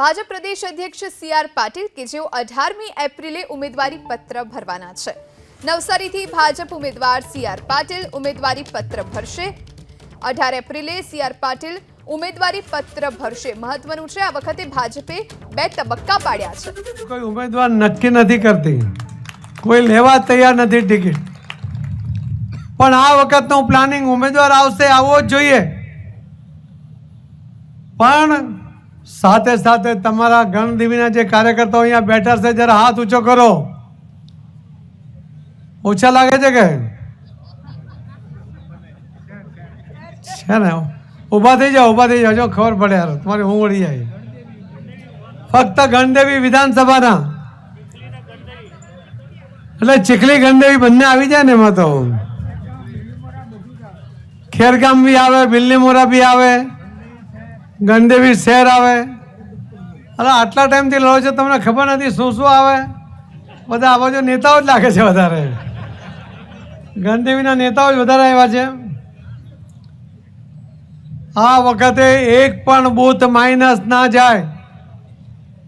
ભાજપ પ્રદેશ અધ્યક્ષ C R Patil કે જેઓ અઢારમી એપ્રિલે ઉમેદવારી પત્ર ભરવાના છે નવસારીથી ભાજપ ઉમેદવાર સી આર પાટીલ ઉમેદવારી પત્ર ભરશે અઢાર એપ્રિલે સી આર પાટીલ ઉમેદવારી પત્ર ભરશે મહત્વનું છે આ વખતે ભાજપે બે તબક્કા પાડ્યા છે કોઈ ઉમેદવાર નક્કી નથી કરતી કોઈ લેવા તૈયાર નથી ટિકિટ પણ આ વખતનું પ્લાનિંગ ઉમેદવાર આવશે આવવો જ જોઈએ પણ સાથે સાથે તમારા ગણદેવીના જે કાર્યકર્તાઓ અહીંયા બેઠા છે જરા હાથ ઊંચો કરો ઓછા લાગે છે કે છે ને ઊભા થઈ જાઓ ઊભા થઈ જાઓ જો ખબર પડે યાર તમારી ઊંઘ ઉડી જાય ફક્ત ગણદેવી વિધાનસભાના એટલે ચીખલી ગણદેવી બંને આવી જાય ને એમાં તો. ખેરગામ બી આવે બિલ્લીમોરા બી આવે. ગણદેવી શહેર આવે. અરે આટલા ટાઈમથી લડો છો, તમને ખબર નથી શું શું આવે? બધા આ બાજુ નેતાઓ જ લાગે છે વધારે. ગણદેવીના નેતાઓ જ વધારે આવ્યા છે. આ વખતે એક પણ બૂથ માઇનસ ના જાય.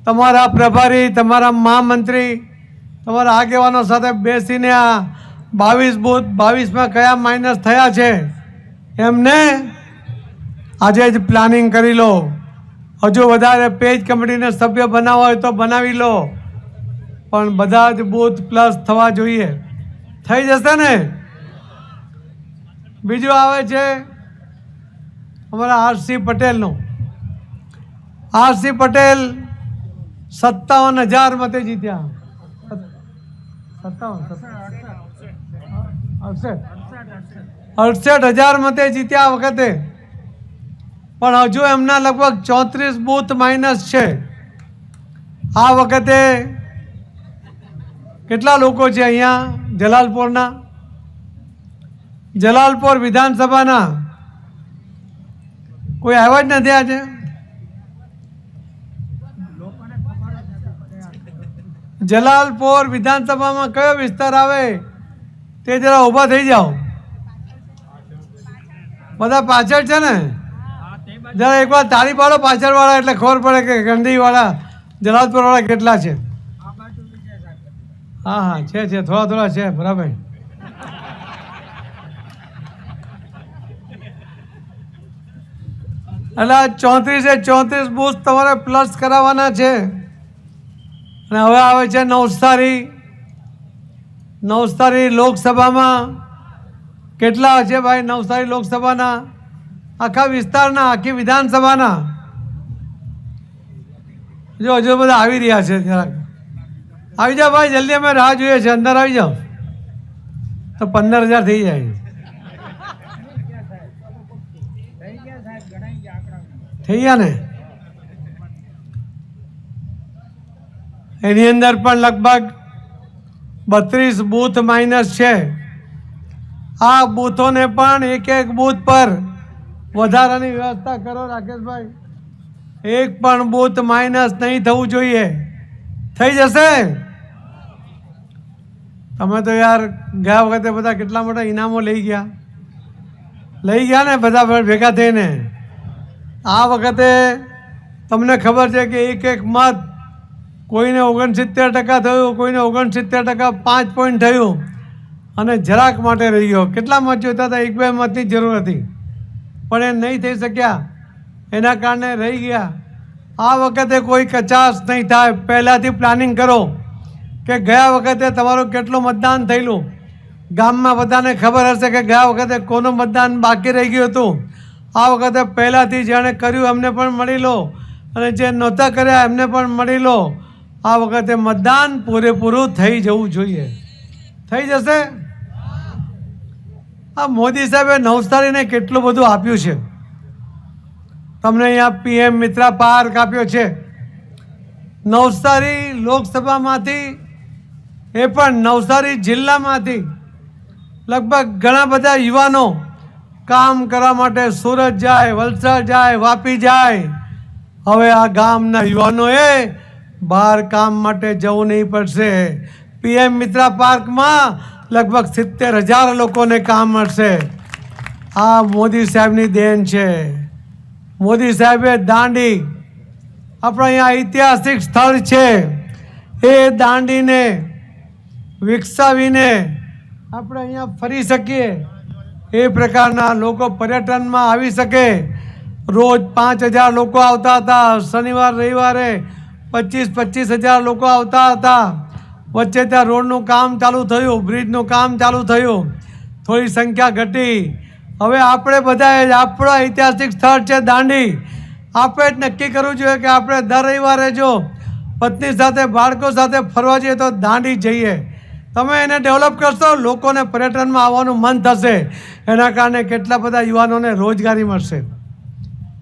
તમારા પ્રભારી, તમારા મહામંત્રી, તમારા આગેવાનો સાથે બેસીને આ બાવીસ બૂથ, બાવીસમાં કયા માઇનસ થયા છે? એમને આજે જ પ્લાનિંગ કરી લો. હજુ વધારે પેજ કમિટીને સભ્ય બનાવવા હોય તો બનાવી લો. પણ બધા જ બૂથ પ્લસ થવા જોઈએ. થઈ જશે ને? બીજું આવે છે અમારા આરસી પટેલનું. આરસી પટેલ સત્તાવન હજાર મતે જીત્યા. સત્તાવન અડસઠ. અડસઠ હજાર મતે જીત્યા વખતે. પણ હજુ એમના લગભગ ચોત્રીસ બૂથ માઇનસ છે. આ વખતે કેટલા લોકો છે અહીંયા? જલાલપોરના? જલાલપોર વિધાનસભાના? કોઈ આવ્યા જ નથી આજે? જલાલપોર વિધાનસભામાં કયો વિસ્તાર આવે? તે જરા ઊભા થઈ જાઓ. બધા પાછળ છે ને? જરા એકવાર તારી પાડો પાછળ વાળા એટલે ખબર પડે કે ગંડીવાળા વાળા જલાલપુર વાળા કેટલા છે. હા હા, છે છે, થોડા થોડા છે, બરાબર. એટલે ચોત્રીસે ચોત્રીસ બુથ તમારે પ્લસ કરાવવાના છે. અને હવે આવે છે નવસારી. નવસારી લોકસભામાં કેટલા છે ભાઈ? નવસારી લોકસભાના? આખા વિસ્તારના, આખી વિધાનસભાના. જો હજુ બધા આવી રહ્યા છે જરાક. આવી જાઓ ભાઈ, જલ્દી અમે રાહ જોઈએ છે અંદર આવી જાઓ. તો પંદર હજાર થઈ જાય. થઈ ગયા ને? એની અંદર પણ લગભગ બત્રીસ બૂથ માઇનસ છે. આ બૂથોને પણ એક એક બૂથ પર વધારાની વ્યવસ્થા કરો, રાકેશભાઈ. એક પણ બૂથ માઇનસ નહીં થવું જોઈએ. થઈ જશે? તમે તો યાર ગયા વખતે બધા કેટલા મોટા ઇનામો લઈ ગયા. લઈ ગયા ને બધા ભેગા થઈને. આ વખતે તમને ખબર છે કે એક એક મત કોઈને ઓગણસિત્તેર ટકા થયું, કોઈને ઓગણસિત્તેર ટકા પાંચ પોઈન્ટ થયું. અને જરાક માટે રહી ગયો. કેટલા મત જોઈતા હતા? એક બે મતની જરૂર હતી. પણ એ નહીં થઈ શક્યા. એના કારણે રહી ગયા. આ વખતે કોઈ કચાશ નહીં થાય. પહેલાંથી પ્લાનિંગ કરો કે ગયા વખતે તમારું કેટલું મતદાન થયેલું. ગામમાં બધાને ખબર હશે કે ગયા વખતે કોનું મતદાન બાકી રહી ગયું હતું. આ વખતે પહેલાંથી જેણે કર્યું એમને પણ મળી લો. અને જે નહોતા કર્યા એમને પણ મળી લો. આ વખતે મતદાન પૂરેપૂરું થઈ જવું જોઈએ. થઈ જશે? આ મોદી સાહેબે નવસારીને કેટલું બધું આપ્યું છે? તમને અહીંયા પીએમ મિત્રા પાર્ક આપ્યો છે. નવસારી લોકસભામાંથી, એ પણ નવસારી જિલ્લામાંથી લગભગ ઘણા બધા યુવાનો કામ કરવા માટે સુરત જાય, વલસાડ જાય, વાપી જાય. હવે આ ગામના યુવાનોએ બહાર કામ માટે જવું નહીં પડશે. પીએમ મિત્રા પાર્કમાં લગભગ સિત્તેર હજાર લોકોને કામ મળશે. આ મોદી સાહેબની દેન છે. મોદી સાહેબે દાંડી આપણા અહીંયા ઐતિહાસિક સ્થળ છે. એ દાંડીને વિકસાવીને આપણે અહીંયા ફરી શકીએ. એ પ્રકારના લોકો પર્યટનમાં આવી શકે. રોજ પાંચ હજાર લોકો આવતા હતા. શનિવાર, રવિવારે પચીસ પચીસ હજાર લોકો આવતા હતા. વચ્ચે ત્યાં રોડનું કામ ચાલુ થયું, બ્રિજનું કામ ચાલુ થયું. થોડી સંખ્યા ઘટી. હવે આપણે બધાએ આપણો ઐતિહાસિક સ્થળ છે દાંડી. આપણે જ નક્કી કરવું જોઈએ કે આપણે દર રવિવારે જો પત્ની સાથે, બાળકો સાથે ફરવા જઈએ તો દાંડી જઈએ. તમે એને ડેવલપ કરશો, લોકોને પર્યટનમાં આવવાનું મન થશે. એના કારણે કેટલા બધા યુવાનોને રોજગારી મળશે.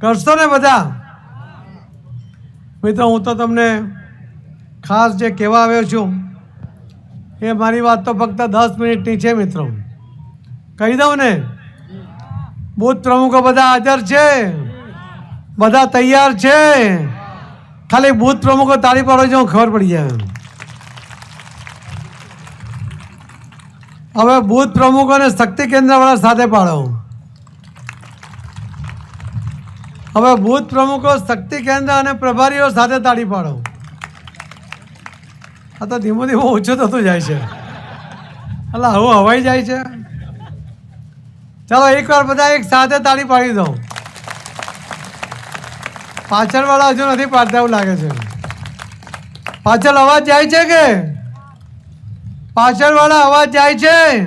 કરશો ને બધા? મિત્રો, હું તો તમને ખાસ જે કહેવા આવ્યો છું એ મારી વાત તો ફક્ત દસ મિનિટની છે, મિત્રો. કહી દઉં ને? બુથ પ્રમુખો બધા હાજર છે. બધા તૈયાર છે. ખાલી બુથ પ્રમુખો તાળી પાડો જો ખબર પડી જાય. હવે બુથ પ્રમુખોને શક્તિ કેન્દ્રવાળા સાથે પાડો. હવે બુથ પ્રમુખો શક્તિ કેન્દ્ર અને પ્રભારીઓ સાથે તાળી પાડો. આ તો ધીમો ધીમો ઓછું થતું જાય છે. એટલે હવે હવાઈ જાય છે. ચાલો, એકવાર બધા એક સાથે તાળી પાડી દઉં. પાછળવાળા હજુ નથી પાડતા એવું લાગે છે. પાછળ અવાજ જાય છે કે? પાછળવાળા અવાજ જાય છે.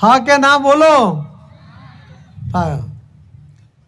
હા કે ના બોલો? હા.